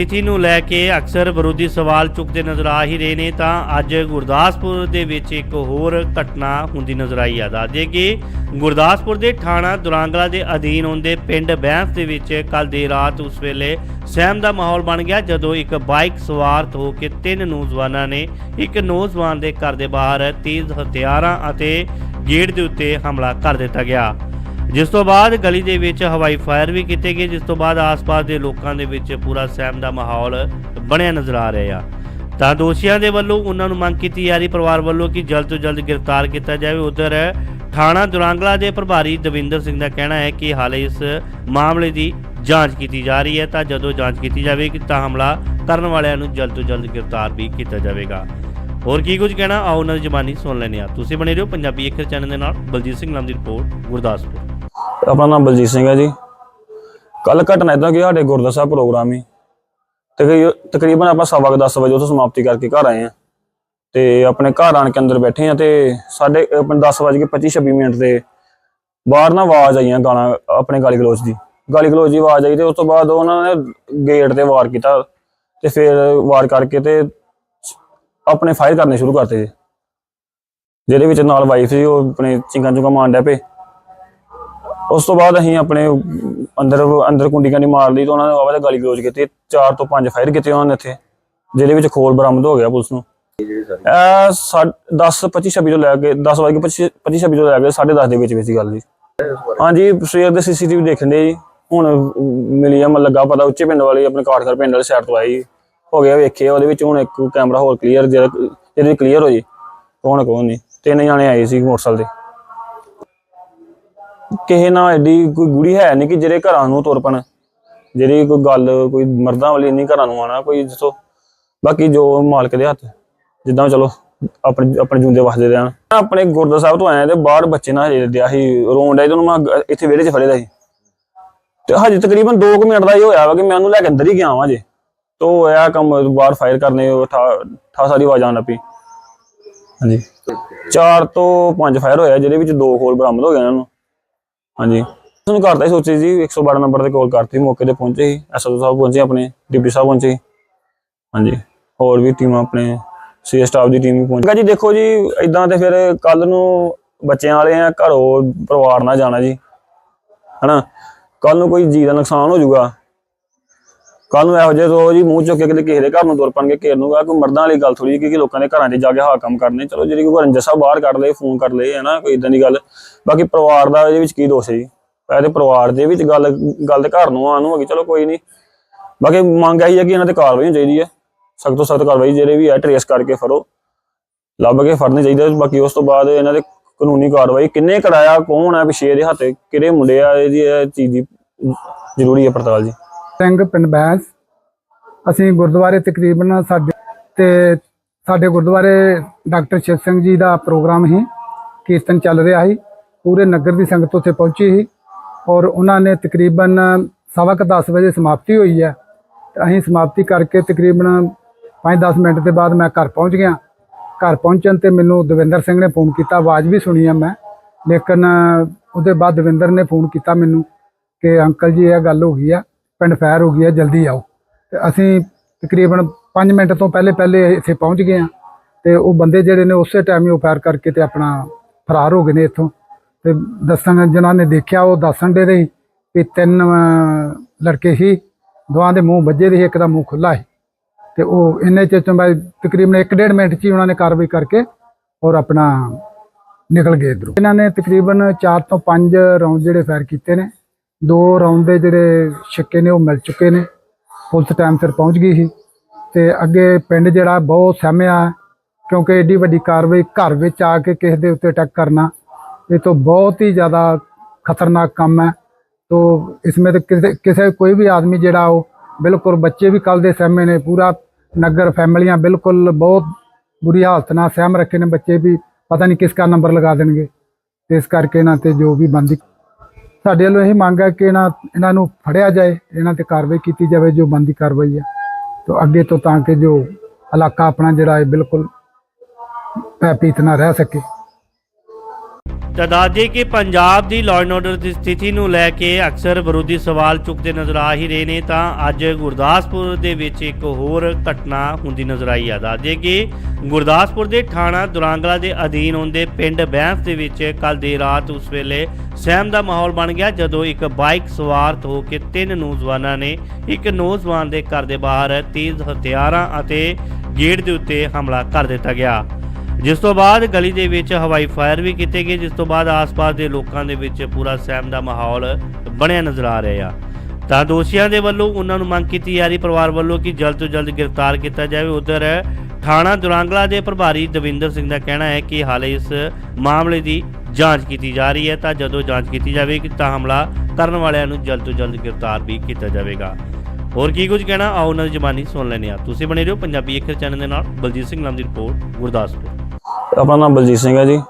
ਸਥਿਤੀ ਨੂੰ ਲੈ ਕੇ ਅਕਸਰ ਵਿਰੋਧੀ ਸਵਾਲ ਚੁੱਕਦੇ ਨਜ਼ਰ ਆ ਹੀ ਰਹੇ ਨੇ, ਤਾਂ ਅੱਜ ਗੁਰਦਾਸਪੁਰ ਦੇ ਵਿੱਚ ਇੱਕ ਹੋਰ ਘਟਨਾ ਹੁੰਦੀ ਨਜ਼ਰ ਆਈ ਆ। ਦੱਸਦੇ ਕਿ ਗੁਰਦਾਸਪੁਰ ਦੇ ਥਾਣਾ ਦੁਰਾਂਗਲਾ ਦੇ ਅਧੀਨ ਹੁੰਦੇ ਪਿੰਡ ਬੈਂਸ ਦੇ ਵਿੱਚ ਕੱਲ ਦੇਰ ਰਾਤ ਉਸ ਵੇਲੇ ਸਹਿਮ ਦਾ ਮਾਹੌਲ ਬਣ ਗਿਆ, ਜਦੋਂ ਇੱਕ ਬਾਈਕ ਸਵਾਰ ਹੋ ਕੇ ਤਿੰਨ ਨੌਜਵਾਨਾਂ ਨੇ ਇੱਕ ਨੌਜਵਾਨ ਦੇ ਘਰ ਦੇ ਬਾਹਰ ਤੇਜ਼ ਹਥਿਆਰਾਂ ਅਤੇ ਗੇਟ ਦੇ ਉੱਤੇ ਹਮਲਾ ਕਰ ਦਿੱਤਾ ਗਿਆ। ਜਿਸ ਤੋਂ ਬਾਅਦ ਗਲੀ ਦੇ ਵਿੱਚ ਹਵਾਈ ਫਾਇਰ ਵੀ ਕੀਤੇ ਗਏ, ਜਿਸ ਤੋਂ ਬਾਅਦ ਆਸ-ਪਾਸ ਦੇ ਲੋਕਾਂ ਦੇ ਵਿੱਚ ਪੂਰਾ ਸਹਿਮ ਦਾ ਮਾਹੌਲ ਬਣਿਆ ਨਜ਼ਰ ਆ ਰਿਹਾ। ਤਾਂ ਦੋਸ਼ੀਆਂ ਦੇ ਵੱਲੋਂ ਉਹਨਾਂ ਨੂੰ ਮੰਗ ਕੀਤੀ ਜਾ ਰਹੀ, ਪਰਿਵਾਰ ਵੱਲੋਂ ਕਿ ਜਲਦ ਤੋਂ ਜਲਦ ਗ੍ਰਿਫਤਾਰ ਕੀਤਾ ਜਾਵੇ। ਉਧਰ ਥਾਣਾ ਦੁਰਾਂਗਲਾ ਦੇ ਪ੍ਰਭਾਰੀ ਦਵਿੰਦਰ ਸਿੰਘ ਦਾ ਕਹਿਣਾ ਹੈ ਕਿ ਹਾਲੇ ਇਸ ਮਾਮਲੇ ਦੀ ਜਾਂਚ ਕੀਤੀ ਜਾ ਰਹੀ ਹੈ। ਤਾਂ ਜਦੋਂ ਜਾਂਚ ਕੀਤੀ ਜਾਵੇਗੀ, ਤਾਂ ਹਮਲਾ ਕਰਨ ਵਾਲਿਆਂ ਨੂੰ ਜਲਦ ਤੋਂ ਜਲਦ ਗ੍ਰਿਫਤਾਰ ਵੀ ਕੀਤਾ ਜਾਵੇਗਾ। ਹੋਰ ਕੀ ਕੁਝ ਕਹਿਣਾ? ਆਓ ਉਹਨਾਂ ਦੀ ਜ਼ਬਾਨੀ ਸੁਣ ਲੈਂਦੇ ਆ ਤੁਸੀਂ ਬਣੇ ਰਹੋ ਪੰਜਾਬੀ ਅੱਖਰ ਚੈਨਲ ਦੇ ਨਾਲ। ਬਲਜੀਤ ਸਿੰਘ ਨਾਮ ਦੀ ਰਿਪੋਰਟ, ਗੁਰਦਾਸਪੁਰ। ਆਪਣਾ ਨਾਮ ਬਲਜੀਤ ਸਿੰਘ ਹੈ ਜੀ। ਕੱਲ ਘਟਨਾ ਇਦਾਂ ਕਿ ਸਾਡੇ ਗੁਰਦੁਆਰਾ ਸਾਹਿਬ ਪ੍ਰੋਗਰਾਮ ਹੀ। ਤੇ ਤਕਰੀਬਨ ਆਪਾਂ ਸਵਾ ਕੁ ਦਸ ਵਜੇ ਉੱਥੋਂ ਸਮਾਪਤੀ ਕਰਕੇ ਘਰ ਆਏ ਆ ਤੇ ਆਪਣੇ ਘਰ ਆਣ ਕੇ ਅੰਦਰ ਬੈਠੇ ਆ ਤੇ ਸਾਡੇ, ਆਪਣੇ 10 ਵਜੇ ਕੇ 25 26 ਮਿੰਟ ਦੇ ਬਾਹਰ ਨਾ ਆਵਾਜ਼ ਆਈਆਂ ਗਾਲਾਂ, ਆਪਣੇ ਗਾਲੀ ਗਲੋਚ ਦੀ। ਗਾਲੀ ਗਲੋਚ ਦੀ ਆਵਾਜ਼ ਆਈ ਤੇ ਉਸ ਤੋਂ ਬਾਅਦ ਉਹਨਾਂ ਨੇ ਗੇਟ ਤੇ ਵਾਰ ਕੀਤਾ ਤੇ ਫਿਰ ਵਾਰ ਕਰਕੇ ਤੇ ਆਪਣੇ ਫਾਇਰ ਕਰਨੇ ਸ਼ੁਰੂ ਕਰਤੇ। ਜਿਹਦੇ ਵਿੱਚ ਨਾਲ ਵਾਈਫ ਸੀ, ਉਹ ਆਪਣੇ ਚਿੰਗਾਂ ਚੁੰਗਾਂ ਮਾਰਨ ਡਿਆ ਪਏ। ਉਸ ਤੋਂ ਬਾਅਦ ਅਸੀਂ ਆਪਣੇ ਅੰਦਰ ਅੰਦਰ ਕੁੰਡੀ ਕਾਂਡੀ ਮਾਰ ਲਈ ਤੇ ਉਹਨਾਂ ਨੇ ਆਵਾਜ਼ ਗਾਲੀ ਗਲੋਚ ਕੀਤੀ। ਚਾਰ ਤੋਂ ਪੰਜ ਫਾਇਰ ਕੀਤੇ ਉਹਨਾਂ ਨੇ ਇੱਥੇ, ਜਿਹਦੇ ਵਿੱਚ ਖੋਲ ਬਰਾਮਦ ਹੋ ਗਿਆ ਪੁਲਿਸ ਨੂੰ। ਇਹ 10 25 26 ਤੋਂ ਲੈ ਕੇ 10 ਵਜੇ 25 25 26 ਤੋਂ ਲੈ ਕੇ 10:30 ਦੇ ਵਿੱਚ ਵਿੱਚ ਗੱਲ ਜੀ। ਹਾਂਜੀ, ਸਵੇਰ ਦੇ ਸੀਸੀਟੀਵੀ ਦੇਖਣ ਦੇ ਜੀ। ਹੁਣ ਮਿਲੀ ਆ ਮਨ ਲੱਗਾ ਪਤਾ ਉੱਚੇ ਪਿੰਡ ਵਾਲੇ, ਆਪਣੇ ਕਾਠਗੜ ਪਿੰਡ ਵਾਲੇ ਸਾਈਡ ਤੋਂ ਆਈ। ਹੋ ਗਿਆ, ਵੇਖੇ, ਉਹਦੇ ਵਿੱਚ ਹੁਣ ਇੱਕ ਕੈਮਰਾ ਹੋਰ ਕਲੀਅਰ ਜਿਹਦੇ ਕਲੀਅਰ ਹੋ ਜੀ। ਕੌਣ ਕੌਣ ਨਹੀਂ। ਤਿੰਨ ਜਾਣੇ ਆਏ ਸੀ ਮੋਟਰਸਾਈਕਲ ਤੇ। ਕਿਸੇ ਨਾਲ ਐਡੀ ਕੋਈ ਗੁੜੀ ਹੈ ਨਹੀਂ ਕਿ ਜਿਹੜੇ ਘਰਾਂ ਨੂੰ ਤੁਰ ਪਣ। ਜਿਹੜੀ ਕੋਈ ਗੱਲ ਕੋਈ ਮਰਦਾਂ ਵਾਲੀ ਨਹੀਂ ਘਰਾਂ ਨੂੰ ਆਣਾ ਕੋਈ ਦੱਸੋ। ਬਾਕੀ ਜੋ ਮਾਲਕ ਦੇ ਹੱਥ ਜਿੱਦਾਂ ਚਲੋ ਆਪਣੇ ਆਪਣੇ ਜੁੰਦੇ ਵਸਦੇ ਰਹਿਣ। ਆਪਣੇ ਗੁਰਦੁਆਰਾ ਸਾਹਿਬ ਤੋਂ ਆਏ ਤੇ ਬਾਹਰ ਬੱਚੇ ਨਾਲ ਹਜੇ ਦਿਆ ਸੀ ਰੋਣ ਡਿਆ ਤੇ ਉਹਨੂੰ ਮੈਂ ਇੱਥੇ ਵਿਹੜੇ 'ਚ ਫੜੇਦਾ ਸੀ। ਤੇ ਹਜੇ ਤਕਰੀਬਨ 2 ਮਿੰਟ ਦਾ ਹੀ ਹੋਇਆ ਵਾ ਕਿ ਮੈਂ ਉਹਨੂੰ ਲੈ ਕੇ ਅੰਦਰ ਹੀ ਗਿਆ ਵਾਂ ਜੇ ਤੋ ਇਹ ਕੰਮ ਬਾਹਰ ਫਾਇਰ ਕਰਨੇ ਠਾ ਠਾ ਸਾਰੀ ਆਵਾਜ਼ਾਂ ਲੱਪੀ ਹਾਂਜੀ। ਚਾਰ ਤੋਂ ਪੰਜ ਫਾਇਰ ਹੋਇਆ ਜਿਹਦੇ ਵਿੱਚ ਦੋ ਖੋਲ ਬਰਾਮਦ ਹੋ ਗਏ ਇਹਨਾਂ ਨੂੰ। ਹਾਂਜੀ। ਤੁਹਾਨੂੰ ਕਰਤਾ ਹੀ ਸੋਚੀ ਜੀ 112 ਨੰਬਰ ਤੇ ਕਾਲ ਕਰਤੀ ਮੌਕੇ ਤੇ ਪਹੁੰਚੇ ਸੀ ਐਸਓ ਸਾਹਿਬ ਪਹੁੰਚੇ ਆਪਣੇ ਡਿਪਟੀ ਸਾਹਿਬ ਪਹੁੰਚੇ ਹਾਂਜੀ ਹੋਰ ਵੀ ਟੀਮਾਂ ਆਪਣੇ ਸੀ ਸਟਾਫ ਦੀ ਟੀਮ ਵੀ ਪਹੁੰਚ ਜੀ ਦੇਖੋ ਜੀ ਇਦਾਂ ਤੇ ਫਿਰ ਕੱਲ ਨੂੰ ਬੱਚਿਆਂ ਵਾਲੇ ਆ ਘਰੋਂ ਪਰਿਵਾਰ ਨਾਲ ਜਾਣਾ ਜੀ ਹਨਾ? ਕੱਲ ਨੂੰ ਕੋਈ ਜੀ ਦਾ ਨੁਕਸਾਨ ਹੋ ਜਾਊਗਾ। ਕੱਲ ਨੂੰ ਇਹੋ ਜਿਹੇ ਰੋਜ਼ ਹੀ ਮੂੰਹ ਚੁੱਕ ਕੇ ਕਿਸੇ ਦੇ ਘਰ ਨੂੰ ਤੁਰ ਪਣਗੇ ਘੇਰ ਨੂੰ ਕੋਈ ਮਰਦਾਂ ਵਾਲੀ ਗੱਲ ਥੋੜੀ ਕਿ ਲੋਕਾਂ ਦੇ ਘਰਾਂ 'ਚ ਜਾ ਕੇ ਹਾਂ ਕੰਮ ਕਰਨੇ। ਚਲੋ ਜਿਹੜੀ ਕੋਈ ਰੰਜਸ ਸਾਹਿਬ ਬਾਹਰ ਕੱਢ ਲਏ, ਫੋਨ ਕਰ ਲਏ ਹੈ ਨਾ ਕੋਈ ਇਦਾਂ ਦੀ ਗੱਲ। ਬਾਕੀ ਪਰਿਵਾਰ ਦਾ ਇਹਦੇ ਵਿੱਚ ਕੀ ਦੋਸ਼ ਹੈ ਜੀ? ਇਹਦੇ ਪਰਿਵਾਰ ਦੇ ਵਿੱਚ ਗੱਲ ਗੱਲ ਤੇ ਘਰ ਨੂੰ ਆਉਣ ਨੂੰ ਹੈਗੀ ਚਲੋ ਕੋਈ ਨਹੀਂ। ਬਾਕੀ ਮੰਗ ਆਈ ਹੈ ਕਿ ਇਹਨਾਂ ਤੇ ਕਾਰਵਾਈ ਹੋਣੀ ਚਾਹੀਦੀ ਹੈ। ਸਖਤ ਤੋਂ ਸਖਤ ਕਾਰਵਾਈ ਜਿਹੜੇ ਵੀ ਹੈ ਟਰੇਸ ਕਰਕੇ ਫੜੋ। ਲੱਭ ਕੇ ਫੜਨੇ ਚਾਹੀਦੇ ਬਾਕੀ ਉਸ ਤੋਂ ਬਾਅਦ ਇਹਨਾਂ ਦੇ ਕਾਨੂੰਨੀ ਕਾਰਵਾਈ, ਕਿੰਨੇ ਕਰਾਇਆ, ਕੌਣ ਹੈ ਪਿਛੇ ਦੇ ਹੱਥ, ਕਿਹੜੇ ਮੁੰਡੇ ਆ, ਇਹਦੀ ਇਹ ਚੀਜ਼ ਦੀ ਜ਼ਰੂਰੀ ਹੈ ਪੜਤਾਲ ਜੀ। ਸਿੰਘ, ਪਿੰਡ ਬੈਂਸ। ਅਸੀਂ ਗੁਰਦੁਆਰੇ ਤਕਰੀਬਨ ਸਾਡੇ ਤੇ ਸਾਡੇ ਗੁਰਦੁਆਰੇ ਡਾਕਟਰ ਸ਼ਿਵ ਸਿੰਘ ਜੀ ਦਾ ਪ੍ਰੋਗਰਾਮ ਹੀ ਕੀਰਤਨ ਚੱਲ ਰਿਹਾ ਸੀ। ਪੂਰੇ ਨਗਰ ਦੀ ਸੰਗਤ ਉੱਥੇ ਪਹੁੰਚੀ ਸੀ ਔਰ ਉਹਨਾਂ ਨੇ ਤਕਰੀਬਨ ਸਵਾ ਕੁ 10 ਵਜੇ ਸਮਾਪਤੀ ਹੋਈ ਹੈ। ਤੇ ਅਸੀਂ ਸਮਾਪਤੀ ਕਰਕੇ ਤਕਰੀਬਨ 5-10 ਮਿੰਟ ਦੇ ਬਾਅਦ ਮੈਂ ਘਰ ਪਹੁੰਚ ਗਿਆ। ਘਰ ਪਹੁੰਚਣ ਤੇ ਮੈਨੂੰ ਦਵਿੰਦਰ ਸਿੰਘ ਨੇ ਫੋਨ ਕੀਤਾ। ਆਵਾਜ਼ ਵੀ ਸੁਣੀ ਆ ਮੈਂ। ਲੇਕਿਨ ਉਹਦੇ ਬਾਅਦ ਦਵਿੰਦਰ ਨੇ ਫੋਨ ਕੀਤਾ ਮੈਨੂੰ ਕਿ ਅੰਕਲ ਜੀ, ਇਹ ਗੱਲ ਹੋ ਗਈ ਆ। ਪਿੰਡ ਫਾਇਰ ਹੋ ਗਈ ਹੈ, ਜਲਦੀ ਆਓ। ਤੇ ਅਸੀਂ ਤਕਰੀਬਨ 5 ਮਿੰਟ ਤੋਂ ਪਹਿਲੇ ਪਹਿਲੇ ਇੱਥੇ ਪਹੁੰਚ ਗਏ ਆ ਤੇ ਉਹ ਬੰਦੇ ਜਿਹੜੇ ਨੇ ਉਸੇ ਟਾਈਮ ਹੀ ਉਹ ਫਾਇਰ ਕਰਕੇ ਤੇ ਆਪਣਾ ਫਰਾਰ ਹੋ ਗਏ ਨੇ ਇੱਥੋਂ। ਤੇ ਦੱਸਣ ਜਿਨ੍ਹਾਂ ਨੇ ਦੇਖਿਆ, ਉਹ ਦੱਸਣ ਦੇ ਰਹੀ ਵੀ ਤਿੰਨ ਲੜਕੇ ਸੀ ਦੋਹਾਂ ਦੇ ਮੂੰਹ ਵੱਜੇ ਦੇ ਸੀ, ਇੱਕ ਦਾ ਮੂੰਹ ਖੁੱਲਾ ਸੀ। ਤੇ ਉਹ ਇੰਨੇ ਚ ਤੋਂ ਬਾਅਦ ਤਕਰੀਬਨ 1.5 ਮਿੰਟ ਚ ਹੀ ਉਹਨਾਂ ਨੇ ਕਾਰਵਾਈ ਕਰਕੇ ਔਰ ਆਪਣਾ ਨਿਕਲ ਗਏ ਇਧਰੋਂ। ਇਹਨਾਂ ਨੇ ਤਕਰੀਬਨ 4 ਤੋਂ 5 ਰਾਉਂਡ ਜਿਹੜੇ ਫਾਇਰ ਕੀਤੇ ਨੇ। ਦੋ ਰਾਉਂਡ ਦੇ ਜਿਹੜੇ ਛੱਕੇ ਨੇ ਉਹ ਮਿਲ ਚੁੱਕੇ ਨੇ। ਪੁਲਿਸ ਟਾਈਮ ਸਿਰ ਪਹੁੰਚ ਗਈ ਸੀ ਤੇ ਅੱਗੇ ਪਿੰਡ ਜਿਹੜਾ ਬਹੁਤ ਸਹਿਮਿਆ ਹੈ, ਕਿਉਂਕਿ ਏਡੀ ਵੱਡੀ ਕਾਰਵਾਈ ਘਰ ਵਿੱਚ ਆ ਕੇ ਕਿਸੇ ਦੇ ਉੱਤੇ ਅਟੈਕ ਕਰਨਾ ਇਹ ਤੋਂ ਬਹੁਤ ਹੀ ਜ਼ਿਆਦਾ ਖਤਰਨਾਕ ਕੰਮ ਹੈ। ਤੋ ਇਸਮੇ ਤੇ ਕਿਸੇ ਕਿਸੇ ਕੋਈ ਵੀ ਆਦਮੀ ਜਿਹੜਾ ਉਹ ਬਿਲਕੁਲ ਬੱਚੇ ਵੀ ਕੱਲ ਦੇ ਸਹਿਮੇ ਨੇ ਪੂਰਾ ਨਗਰ ਫੈਮਲੀਆਂ ਬਿਲਕੁਲ ਬਹੁਤ ਬੁਰੀ ਹਾਲਤ ਨਾਲ ਸਹਿਮ ਰੱਖੇ ਨੇ ਬੱਚੇ ਵੀ ਪਤਾ ਨਹੀਂ ਕਿਸ ਕਾ ਨੰਬਰ ਲਗਾ ਦੇਣਗੇ। ਤੇ ਇਸ ਕਰਕੇ ਇਹਨਾਂ ਤੇ ਜੋ ਵੀ ਬੰਦੀ ਸਾਡੇ ਵੱਲੋਂ ਇਹ ਮੰਗ ਹੈ ਕਿ ਇਹਨਾਂ ਇਹਨਾਂ ਨੂੰ ਫੜਿਆ ਜਾਏ, ਇਹਨਾਂ ਤੇ ਕਾਰਵਾਈ ਕੀਤੀ ਜਾਵੇ, ਜੋ ਬੰਦੀ ਕਾਰਵਾਈ ਹੈ। ਤੋਂ ਅੱਗੇ ਤੋਂ ਤਾਂ ਕਿ ਜੋ ਇਲਾਕਾ ਆਪਣਾ ਜਿਹੜਾ ਹੈ ਬਿਲਕੁਲ ਭੈਭੀਤ ਨਾ ਰਹਿ ਸਕੇ। ਤਾਂ ਦੱਸਦੇ ਕਿ ਪੰਜਾਬ ਦੀ ਲਾਅ ਐਂਡ ਆਰਡਰ ਦੀ ਸਥਿਤੀ ਨੂੰ ਲੈ ਕੇ ਅਕਸਰ ਵਿਰੋਧੀ ਸਵਾਲ ਚੁੱਕਦੇ ਨਜ਼ਰ ਆ ਹੀ ਰਹੇ ਨੇ, ਤਾਂ ਅੱਜ ਗੁਰਦਾਸਪੁਰ ਦੇ ਵਿੱਚ ਇੱਕ ਹੋਰ ਘਟਨਾ ਹੁੰਦੀ ਨਜ਼ਰ ਆਈ ਆ। ਦੱਸਦੇ ਕਿ ਗੁਰਦਾਸਪੁਰ ਦੇ ਥਾਣਾ ਦੁਰਾਂਗਲਾ ਦੇ ਅਧੀਨ ਆਉਂਦੇ ਪਿੰਡ ਬੈਂਸ ਦੇ ਵਿੱਚ ਕੱਲ ਦੇਰ ਰਾਤ ਉਸ ਵੇਲੇ ਸਹਿਮ ਦਾ ਮਾਹੌਲ ਬਣ ਗਿਆ, ਜਦੋਂ ਇੱਕ ਬਾਈਕ ਸਵਾਰ ਹੋ ਕੇ ਤਿੰਨ ਨੌਜਵਾਨਾਂ ਨੇ ਇੱਕ ਨੌਜਵਾਨ ਦੇ ਘਰ ਦੇ ਬਾਹਰ ਤੇਜ਼ ਹਥਿਆਰਾਂ ਅਤੇ ਗੇਟ ਦੇ ਉੱਤੇ ਹਮਲਾ ਕਰ ਦਿੱਤਾ ਗਿਆ। ਜਿਸ ਤੋਂ ਬਾਅਦ ਗਲੀ ਦੇ ਵਿੱਚ ਹਵਾਈ ਫਾਇਰ ਵੀ ਕੀਤੇ ਗਏ, ਜਿਸ ਤੋਂ ਬਾਅਦ ਆਸ-ਪਾਸ ਦੇ ਲੋਕਾਂ ਦੇ ਵਿੱਚ ਪੂਰਾ ਸਹਿਮ ਦਾ ਮਾਹੌਲ ਬਣਿਆ ਨਜ਼ਰ ਆ ਰਿਹਾ। ਤਾਂ ਦੋਸ਼ੀਆਂ ਦੇ ਵੱਲੋਂ ਉਹਨਾਂ ਨੂੰ ਮੰਗ ਕੀਤੀ ਜਾ ਰਹੀ, ਪਰਿਵਾਰ ਵੱਲੋਂ ਕਿ ਜਲਦ ਤੋਂ ਜਲਦ ਗ੍ਰਿਫਤਾਰ ਕੀਤਾ ਜਾਵੇ। ਉਧਰ ਥਾਣਾ ਦੁਰਾਂਗਲਾ ਦੇ ਪ੍ਰਭਾਰੀ ਦਵਿੰਦਰ ਸਿੰਘ ਦਾ ਕਹਿਣਾ ਹੈ ਕਿ ਹਾਲੇ ਇਸ ਮਾਮਲੇ ਦੀ ਜਾਂਚ ਕੀਤੀ ਜਾ ਰਹੀ ਹੈ। ਤਾਂ ਜਦੋਂ ਜਾਂਚ ਕੀਤੀ ਜਾਵੇਗੀ, ਤਾਂ ਹਮਲਾ ਕਰਨ ਵਾਲਿਆਂ ਨੂੰ ਜਲਦ ਤੋਂ ਜਲਦ ਗ੍ਰਿਫਤਾਰ ਵੀ ਕੀਤਾ ਜਾਵੇਗਾ। ਹੋਰ ਕੀ ਕੁਝ ਕਹਿਣਾ? ਆਓ ਉਹਨਾਂ ਦੀ ਜ਼ਬਾਨੀ ਸੁਣ ਲੈਂਦੇ ਆ ਤੁਸੀਂ ਬਣੇ ਰਹੋ ਪੰਜਾਬੀ ਅੱਖਰ ਚੈਨਲ ਦੇ ਨਾਲ। ਬਲਜੀਤ ਸਿੰਘ ਨਾਮ ਦੀ ਰਿਪੋਰਟ, ਗੁਰਦਾਸਪੁਰ। ਆਪਣਾ ਨਾਮ ਬਲਜੀਤ ਸਿੰਘ ਹੈ ਜੀ।